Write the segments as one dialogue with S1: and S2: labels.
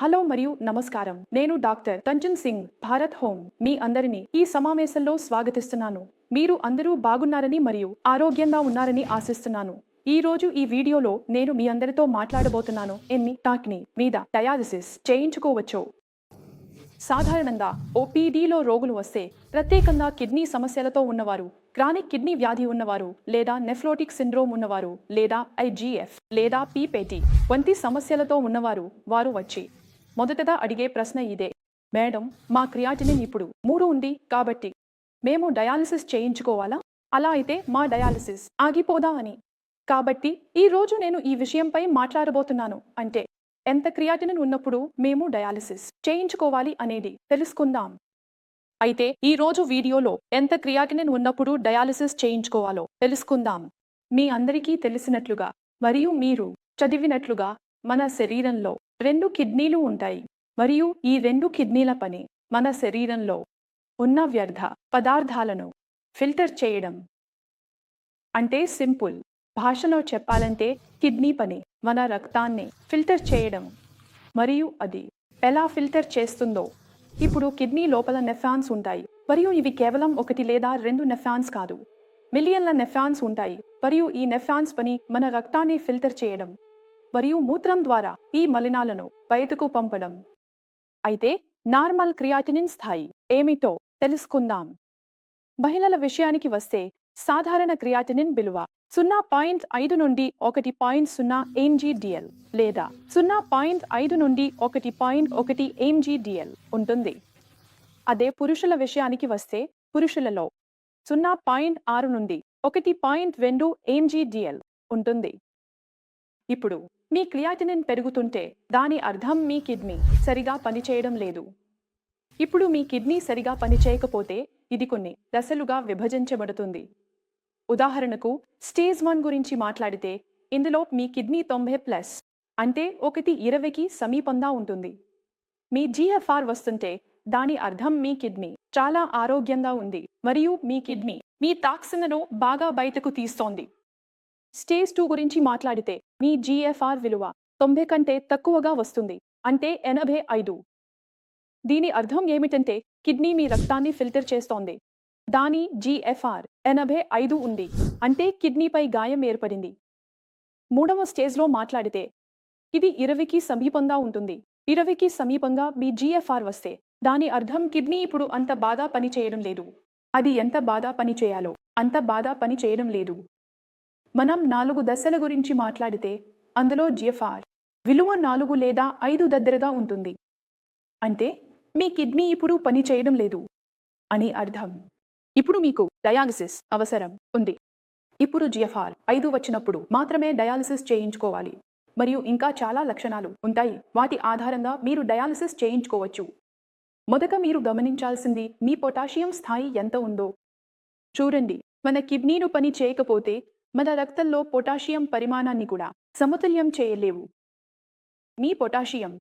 S1: Hello మరియు నమస్కారం. నేను డాక్టర్ తంజన్ సింగ్ భారత్ హోమ్. మీ అందరినీ ఈ సమావేశంలో స్వాగతిస్తున్నాను. మీరు అందరూ బాగున్నారని మరియు ఆరోగ్యంగా ఉన్నారని ఆశిస్తున్నాను. ఈ రోజు ఈ వీడియోలో నేను మీ అందరితో మాట్లాడబోతున్నాను. ఎన్ని టాక్ని మీద డయాలిసిస్ చేయించుకోవచ్చో. సాధారణంగా ఓపీడీలో రోగులు వస్తే ప్రత్యేకంగా కిడ్నీ సమస్యలతో ఉన్నవారు క్రానిక్ కిడ్నీ వ్యాధి ఉన్నవారు లేదా నెఫ్రోటిక్ సిండ్రోమ్ ఉన్నవారు లేదా ఐజీఎఫ్ లేదా పీపేటీ వంటి సమస్యలతో ఉన్నవారు వారు వచ్చి మొదటగా అడిగే ప్రశ్న ఇదే. మేడం మా క్రియాటినిన్ ఇప్పుడు మూడు ఉంది కాబట్టి మేము డయాలసిస్ చేయించుకోవాలా? అలా అయితే మా డయాలసిస్ ఆగిపోదా అని. కాబట్టి ఈ రోజు నేను ఈ విషయంపై మాట్లాడబోతున్నాను అంటే ఎంత క్రియాటినిన్ ఉన్నప్పుడు మేము డయాలసిస్ చేయించుకోవాలి అనేది తెలుసుకుందాం. అయితే ఈ రోజు వీడియోలో ఎంత క్రియాటినిన్ ఉన్నప్పుడు డయాలసిస్ చేయించుకోవాలో తెలుసుకుందాం. మీ అందరికీ తెలిసినట్లుగా మరియు మీరు చదివినట్లుగా మన శరీరంలో రెండు కిడ్నీలు ఉంటాయి. మరియు ఈ రెండు కిడ్నీల పని మన శరీరంలో ఉన్న వ్యర్థ పదార్థాలను ఫిల్టర్ చేయడం. అంటే సింపుల్. భాషలో చెప్పాలంటే కిడ్నీ పని మన రక్తాన్ని ఫిల్టర్ చేయడం. మరియు అది ఎలా ఫిల్టర్ చేస్తుందో. ఇప్పుడు కిడ్నీ లోపల నెఫాన్స్ ఉంటాయి. మరియు ఇవి కేవలం ఒకటి లేదా రెండు నెఫాన్స్ కాదు. మిలియన్ల నెఫాన్స్ ఉంటాయి. మరియు ఈ నెఫాన్స్ పని మన రక్తాన్ని ఫిల్టర్ చేయడం. మరియు మూత్రం ద్వారా ఈ మలినాలను బయటకు పంపడం. అయితే నార్మల్ క్రియాటినిన్ స్థాయి ఏమిటో తెలుసుకుందాం. మహిళల విషయానికి వస్తే సాధారణ క్రియాటినిన్ విలువ సున్నా పాయింట్ ఐదు నుండి ఒకటి పాయింట్ సున్నా ఎంజీడిఎల్ లేదా సున్నా పాయింట్ ఐదు నుండి ఒకటి పాయింట్ ఒకటి ఎంజీడిఎల్ ఉంటుంది. అదే పురుషుల విషయానికి వస్తే పురుషులలో సున్నా పాయింట్ ఆరు నుండి ఒకటి పాయింట్ రెండు ఎంజీడిఎల్ ఉంటుంది. ఇప్పుడు మీ క్రియాటినిన్ పెరుగుతుంటే దాని అర్థం మీ కిడ్నీ సరిగా పనిచేయడం లేదు. ఇప్పుడు మీ కిడ్నీ సరిగా పనిచేయకపోతే ఇది కొన్ని దశలుగా విభజించబడుతుంది. ఉదాహరణకు స్టేజ్ వన్ గురించి మాట్లాడితే ఇందులో మీ కిడ్నీ తొంభై ప్లస్ అంటే ఒకటి ఇరవైకి సమీపంగా ఉంటుంది. మీ జిఎఫ్ఆర్ వస్తుంటే దాని అర్థం మీ కిడ్నీ చాలా ఆరోగ్యంగా ఉంది మరియు మీ కిడ్నీ మీ టాక్సిన్ను బాగా బయటకు తీస్తోంది. స్టేజ్ టూ గురించి మాట్లాడితే మీ జిఎఫ్ఆర్ విలువ తొంభై కంటే తక్కువగా వస్తుంది. అంటే ఎనభై ఐదు. దీని అర్థం ఏమిటంటే కిడ్నీ మీ రక్తాన్ని ఫిల్టర్ చేస్తోంది. దాని జిఎఫ్ఆర్ ఎనభై ఐదు ఉంది. అంటే కిడ్నీపై గాయం ఏర్పడింది. మూడవ స్టేజ్లో మాట్లాడితే ఇది ఇరవైకి సమీపంగా ఉంటుంది. ఇరవైకి సమీపంగా మీ జిఎఫ్ఆర్ వస్తే దాని అర్థం కిడ్నీ ఇప్పుడు అంత బాగా పని చేయడం లేదు. అది ఎంత బాగా పని చేయాలో అంత బాగా పని చేయడం లేదు. మనం నాలుగు దశల గురించి మాట్లాడితే అందులో జిఎఫ్ఆర్ విలువ నాలుగు లేదా ఐదు దగ్గరగా ఉంటుంది. అంటే మీ కిడ్నీ ఇప్పుడు పని చేయడం లేదు అని అర్థం. ఇప్పుడు మీకు డయాలసిస్ అవసరం ఉంది. ఇప్పుడు జిఎఫ్ఆర్ ఐదు వచ్చినప్పుడు మాత్రమే డయాలసిస్ చేయించుకోవాలి. మరియు ఇంకా చాలా లక్షణాలు ఉంటాయి. వాటి ఆధారంగా మీరు డయాలసిస్ చేయించుకోవచ్చు. మొదట మీరు గమనించాల్సింది మీ పొటాషియం స్థాయి ఎంత ఉందో. చూడండి. మన కిడ్నీను పని చేయకపోతే మన రక్తంలో పొటాషియం పరిమాణాన్ని కూడా సమతుల్యం చేయలేవు. మీ పొటాషియం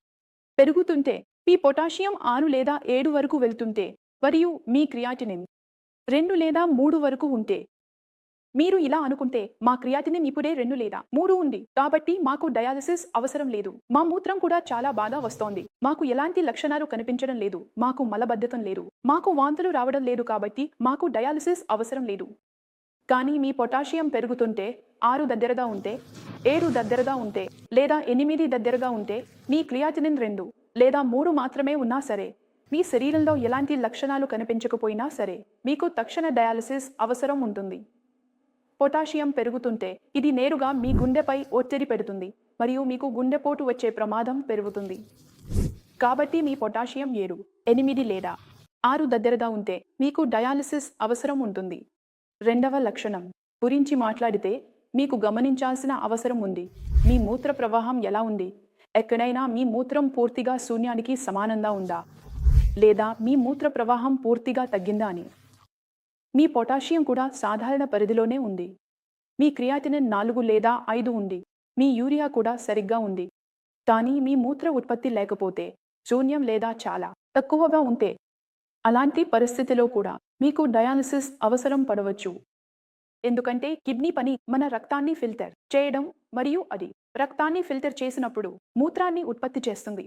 S1: పెరుగుతుంటే మీ పొటాషియం ఆరు లేదా ఏడు వరకు వెళ్తుంటే మరియు మీ క్రియాటినిన్ రెండు లేదా మూడు వరకు ఉంటే మీరు ఇలా అనుకుంటే మా క్రియాటినిన్ ఇప్పుడే రెండు లేదా మూడు ఉంది కాబట్టి మాకు డయాలసిస్ అవసరం లేదు. మా మూత్రం కూడా చాలా బాగా వస్తోంది. మాకు ఎలాంటి లక్షణాలు కనిపించడం లేదు. మాకు మలబద్ధతం లేదు. మాకు వాంతులు రావడం లేదు కాబట్టి మాకు డయాలసిస్ అవసరం లేదు. కానీ మీ పొటాషియం పెరుగుతుంటే ఆరు దగ్గరగా ఉంటే ఏడు దగ్గరగా ఉంటే లేదా ఎనిమిది దగ్గరగా ఉంటే మీ క్రియాటినిన్ రెండు లేదా మూడు మాత్రమే ఉన్నా సరే మీ శరీరంలో ఎలాంటి లక్షణాలు కనిపించకపోయినా సరే మీకు తక్షణ డయాలసిస్ అవసరం ఉంటుంది. పొటాషియం పెరుగుతుంటే ఇది నేరుగా మీ గుండెపై ఒత్తిడి పెడుతుంది మరియు మీకు గుండెపోటు వచ్చే ప్రమాదం పెరుగుతుంది. కాబట్టి మీ పొటాషియం ఏడు ఎనిమిది లేదా ఆరు దగ్గరగా ఉంటే మీకు డయాలసిస్ అవసరం ఉంటుంది. రెండవ లక్షణం. గురించి మాట్లాడితే మీకు గమనించాల్సిన అవసరం ఉంది. మీ మూత్ర ప్రవాహం ఎలా ఉంది? ఎక్కడైనా మీ మూత్రం పూర్తిగా శూన్యానికి సమానంగా ఉందా? లేదా మీ మూత్ర ప్రవాహం పూర్తిగా తగ్గిందా అని? మీ పొటాషియం కూడా సాధారణ పరిధిలోనే ఉంది. మీ క్రియాటినిన్ నాలుగు లేదా ఐదు ఉంది. మీ యూరియా కూడా సరిగ్గా ఉంది. కానీ మీ మూత్ర ఉత్పత్తి లేకపోతే శూన్యం లేదా చాలా తక్కువగా ఉంటే అలాంటి పరిస్థితిలో కూడా మీకు డయాలసిస్ అవసరం పడవచ్చు. ఎందుకంటే కిడ్నీ పని మన రక్తాన్ని ఫిల్టర్ చేయడం మరియు అది రక్తాన్ని ఫిల్టర్ చేసినప్పుడు మూత్రాన్ని ఉత్పత్తి చేస్తుంది.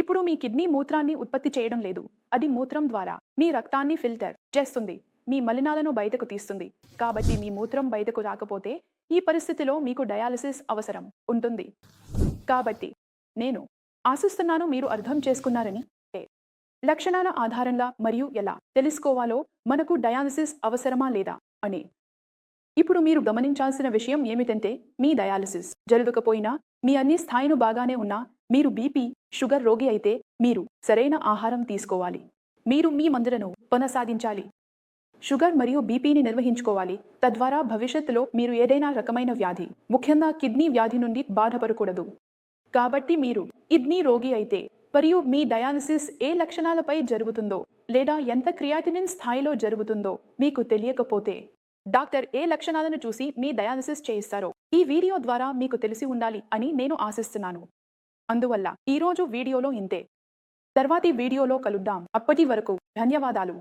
S1: ఇప్పుడు మీ కిడ్నీ మూత్రాన్ని ఉత్పత్తి చేయడం లేదు. అది మూత్రం ద్వారా మీ రక్తాన్ని ఫిల్టర్ చేస్తుంది. మీ మలినాలను బయటకు తీస్తుంది. కాబట్టి మీ మూత్రం బయటకు రాకపోతే ఈ పరిస్థితిలో మీకు డయాలసిస్ అవసరం ఉంటుంది. కాబట్టి నేను ఆశిస్తున్నాను మీరు అర్థం చేసుకున్నారని లక్షణాల ఆధారంగా మరియు ఎలా తెలుసుకోవాలో మనకు డయాలసిస్ అవసరమా లేదా అని. ఇప్పుడు మీరు గమనించాల్సిన విషయం ఏమిటంటే మీ డయాలసిస్ జరగకపోయినా మీ అన్ని స్థాయిను బాగానే ఉన్నా మీరు బీపీ షుగర్ రోగి అయితే మీరు సరైన ఆహారం తీసుకోవాలి. మీరు మీ మందులను కొనసాగించాలి. షుగర్ మరియు బీపీని నిర్వహించుకోవాలి. తద్వారా భవిష్యత్తులో మీరు ఏదైనా రకమైన వ్యాధి ముఖ్యంగా కిడ్నీ వ్యాధి నుండి బాధపడకూడదు. కాబట్టి మీరు కిడ్నీ రోగి అయితే మరియు మీ డయాలసిస్ ఏ లక్షణాలపై జరుగుతుందో లేదా ఎంత క్రియాటినిన్ స్థాయిలో జరుగుతుందో మీకు తెలియకపోతే డాక్టర్ ఏ లక్షణాలను చూసి మీ డయాలసిస్ చేయిస్తారో ఈ వీడియో ద్వారా మీకు తెలిసి ఉండాలి అని నేను ఆశిస్తున్నాను. అందువల్ల ఈరోజు వీడియోలో ఇంతే. తర్వాతి వీడియోలో కలుద్దాం. అప్పటి వరకు ధన్యవాదాలు.